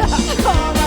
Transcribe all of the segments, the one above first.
oh.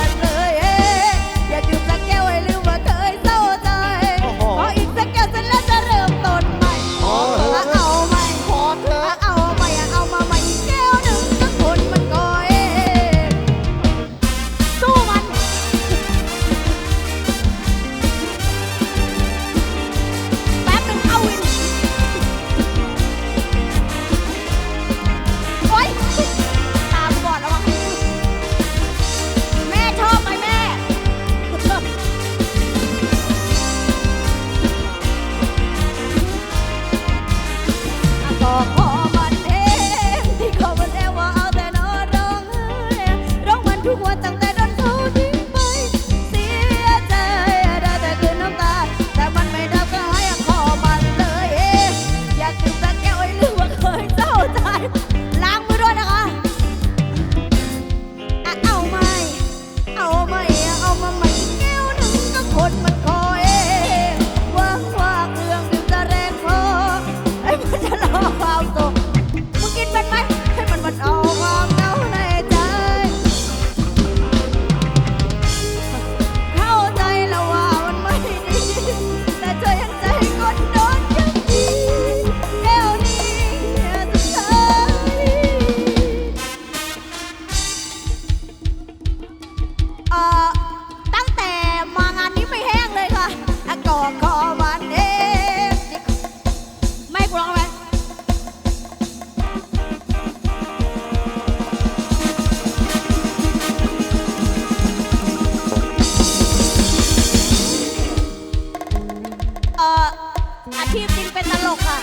อาชีพจริงเป็นตลกค่ะ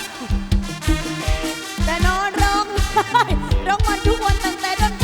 แต่นอนร้องไห้ร้องวันทุกวันตั้งแต่ดน